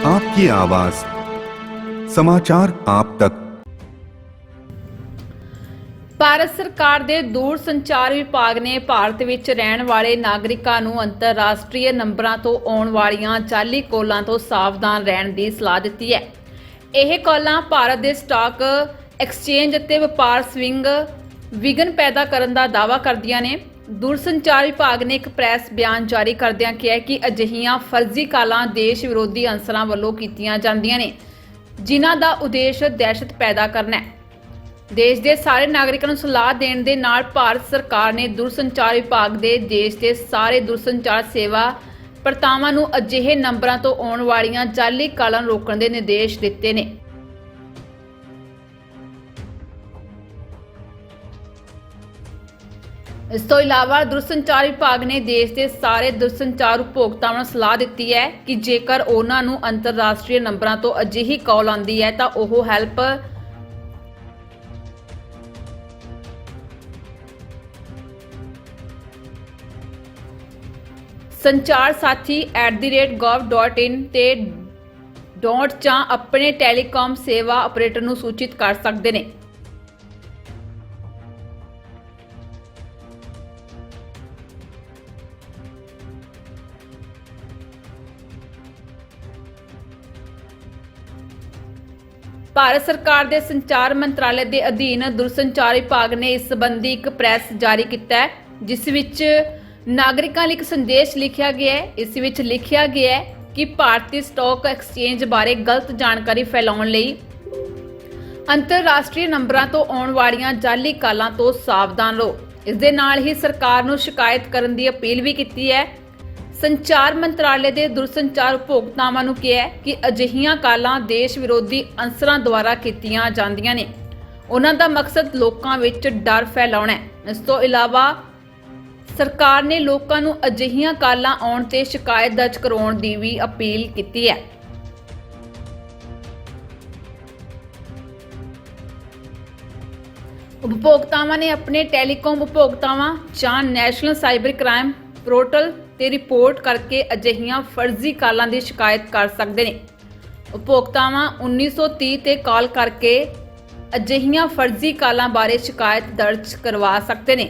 आपकी आवाज समाचार आप तक ਭਾਰਤ ਸਰਕਾਰ ਦੇ ਦੂਰ ਸੰਚਾਰ ਵਿਭਾਗ ਨੇ ਭਾਰਤ ਵਿੱਚ ਰਹਿਣ ਵਾਲੇ ਨਾਗਰਿਕਾਂ ਨੂੰ ਅੰਤਰਰਾਸ਼ਟਰੀ ਨੰਬਰਾਂ ਤੋਂ ਆਉਣ ਵਾਲੀਆਂ ਜਾਲੀ ਕਾਲਾਂ ਤੋਂ ਸਾਵਧਾਨ ਰਹਿਣ ਦੀ ਸਲਾਹ ਦਿੱਤੀ ਹੈ ਇਹ ਕਾਲਾਂ ਭਾਰਤ ਦੇ ਸਟਾਕ ਐਕਸਚੇਂਜ ਅਤੇ ਵਪਾਰ ਸਵਿੰਗ ਵਿਗਨ ਪੈਦਾ ਕਰਨ ਦਾ ਦਾਅਵਾ ਕਰਦੀਆਂ ਨੇ ਦੂਰਸੰਚਾਰ ਵਿਭਾਗ ਨੇ ਇੱਕ ਪ੍ਰੈਸ ਬਿਆਨ ਜਾਰੀ ਕਰਦਿਆਂ ਕਿਹਾ ਕਿ ਅਜਿਹੀਆਂ ਫਰਜ਼ੀ ਕਾਲਾਂ ਦੇਸ਼ ਵਿਰੋਧੀ ਅੰਸਰਾਂ ਵੱਲੋਂ ਕੀਤੀਆਂ ਜਾਂਦੀਆਂ ਨੇ, ਜਿਨ੍ਹਾਂ ਦਾ ਉਦੇਸ਼ ਦਹਿਸ਼ਤ ਪੈਦਾ ਕਰਨਾ ਹੈ। ਦੇਸ਼ ਦੇ ਸਾਰੇ ਨਾਗਰਿਕਾਂ ਨੂੰ ਸਲਾਹ ਦੇਣ ਦੇ ਨਾਲ ਭਾਰਤ ਸਰਕਾਰ ਨੇ ਦੂਰਸੰਚਾਰ ਵਿਭਾਗ ਦੇ ਦੇਸ਼ ਦੇ ਸਾਰੇ ਦੂਰਸੰਚਾਰ ਸੇਵਾ ਪ੍ਰਤਾਵਾਂ ਨੂੰ ਅਜਿਹੇ ਨੰਬਰਾਂ ਤੋਂ ਆਉਣ ਵਾਲੀਆਂ ਜਾਲੀ ਕਾਲਾਂ ਰੋਕਣ ਦੇ ਨਿਰਦੇਸ਼ ਦਿੱਤੇ ਨੇ। ਇਸ ਤੋਂ ਇਲਾਵਾ ਦੂਰਸੰਚਾਰ ਵਿਭਾਗ ਨੇ ਦੇਸ਼ ਦੇ ਸਾਰੇ ਦੂਰਸੰਚਾਰ ਉਪਭੋਗਤਾਵਾਂ ਨੂੰ ਸਲਾਹ ਦਿੱਤੀ ਹੈ ਕਿ ਜੇਕਰ ਉਹਨਾਂ ਨੂੰ ਅੰਤਰਰਾਸ਼ਟਰੀ ਨੰਬਰਾਂ ਤੋਂ ਅਜਿਹੀ ਕਾਲ ਆਉਂਦੀ ਹੈ ਤਾਂ ਉਹ ਹੈਲਪ ਸੰਚਾਰ ਸਾਥੀ @gov.in ਤੇ ਡੋਟ ਜਾਂ ਆਪਣੇ ਟੈਲੀਕਾਮ ਸੇਵਾ ਆਪਰੇਟਰ ਨੂੰ ਸੂਚਿਤ ਕਰ ਸਕਦੇ ਨੇ। ਭਾਰਤ ਸਰਕਾਰ ਦੇ ਸੰਚਾਰ ਮੰਤਰਾਲੇ ਦੇ ਅਧੀਨ ਦੂਰਸੰਚਾਰ ਵਿਭਾਗ ਨੇ ਇਸ ਸੰਬੰਧੀ ਇੱਕ ਪ੍ਰੈਸ ਜਾਰੀ ਕੀਤਾ ਹੈ, ਜਿਸ ਵਿੱਚ ਨਾਗਰਿਕਾਂ ਲਈ ਇੱਕ ਸੰਦੇਸ਼ ਲਿਖਿਆ ਗਿਆ ਹੈ। ਇਸ ਵਿੱਚ ਲਿਖਿਆ ਗਿਆ ਹੈ ਕਿ ਭਾਰਤੀ ਸਟਾਕ ਐਕਸਚੇਂਜ ਬਾਰੇ ਗਲਤ ਜਾਣਕਾਰੀ ਫੈਲਾਉਣ ਲਈ ਅੰਤਰਰਾਸ਼ਟਰੀ ਨੰਬਰਾਂ ਤੋਂ ਆਉਣ ਵਾਲੀਆਂ ਜਾਲੀ ਕਾਲਾਂ ਤੋਂ ਸਾਵਧਾਨ ਰਹੋ। ਇਸ ਦੇ ਨਾਲ ਹੀ ਸਰਕਾਰ ਨੂੰ ਸ਼ਿਕਾਇਤ ਕਰਨ ਦੀ ਅਪੀਲ ਵੀ ਕੀਤੀ ਹੈ ਸੰਚਾਰ ਮੰਤਰਾਲੇ ਦੇ ਦੂਰਸੰਚਾਰ ਉਪਭੋਗਤਾਵਾਂ ਨੂੰ ਕਿਹਾ ਕਿ ਅਜਿਹੀਆਂ ਕਾਲਾਂ ਦੇਸ਼ ਵਿਰੋਧੀ ਅੰਸਰਾਂ ਦੁਆਰਾ ਕੀਤੀਆਂ ਜਾਂਦੀਆਂ ਨੇ। ਉਹਨਾਂ ਦਾ ਮਕਸਦ ਲੋਕਾਂ ਵਿੱਚ ਡਰ ਫੈਲਾਉਣਾ ਹੈ। ਇਸ ਤੋਂ ਇਲਾਵਾ ਸਰਕਾਰ ਨੇ ਲੋਕਾਂ ਨੂੰ ਅਜਿਹੀਆਂ ਕਾਲਾਂ ਆਉਣ ਤੇ ਸ਼ਿਕਾਇਤ ਦਰਜ ਕਰਾਉਣ ਦੀ ਵੀ ਅਪੀਲ ਕੀਤੀ ਹੈ। ਉਪਭੋਗਤਾਵਾਂ ਨੇ ਆਪਣੇ ਟੈਲੀਕਾਮ ਉਪਭੋਗਤਾਵਾਂ ਜਾਂ ਨੈਸ਼ਨਲ ਸਾਈਬਰ ਕ੍ਰਾਈਮ ਪੋਰਟਲ ਤੇ ਰਿਪੋਰਟ ਕਰਕੇ ਅਜਿਹੀਆਂ ਫਰਜ਼ੀ ਕਾਲਾਂ ਦੀ ਸ਼ਿਕਾਇਤ ਕਰ ਸਕਦੇ ਨੇ। ਉਪਭੋਗਤਾਵਾਂ 1930 ਤੇ ਕਾਲ ਕਰਕੇ ਅਜਿਹੀਆਂ ਫਰਜ਼ੀ ਕਾਲਾਂ ਬਾਰੇ ਸ਼ਿਕਾਇਤ ਦਰਜ ਕਰਵਾ ਸਕਦੇ ਨੇ।